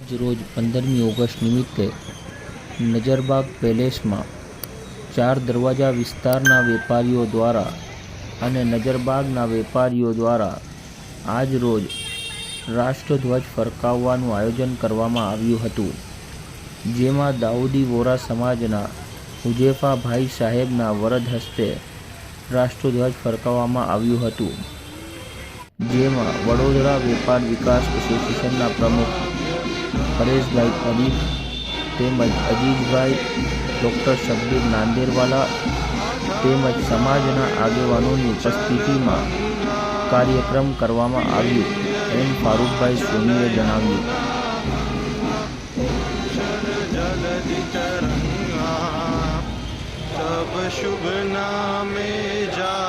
આજરોજ પંદરમી ઓગસ્ટ નિમિત્તે નજરબાગ પેલેસમાં ચાર દરવાજા વિસ્તારના વેપારીઓ દ્વારા અને નજરબાગના વેપારીઓ દ્વારા આજરોજ રાષ્ટ્રધ્વજ ફરકાવવાનું આયોજન કરવામાં આવ્યું હતું, જેમાં દાઉદી વોરા સમાજના હુજેફાભાઈ સાહેબના વરદ હસ્તે રાષ્ટ્રધ્વજ ફરકાવવામાં આવ્યું હતું, જેમાં વડોદરા વેપાર વિકાસ એસોસિએશનના પ્રમુખ પરેશભાઈ પરીખ તેમજ અજીજભાઈ ડૉક્ટર શબ્બીર નાંદેરવાલા તેમજ સમાજના આગેવાનોની ઉપસ્થિતિમાં કાર્યક્રમ કરવામાં આવ્યો એમ ફારૂકભાઈ સોનીએ જણાવ્યું. શુભ નામે જા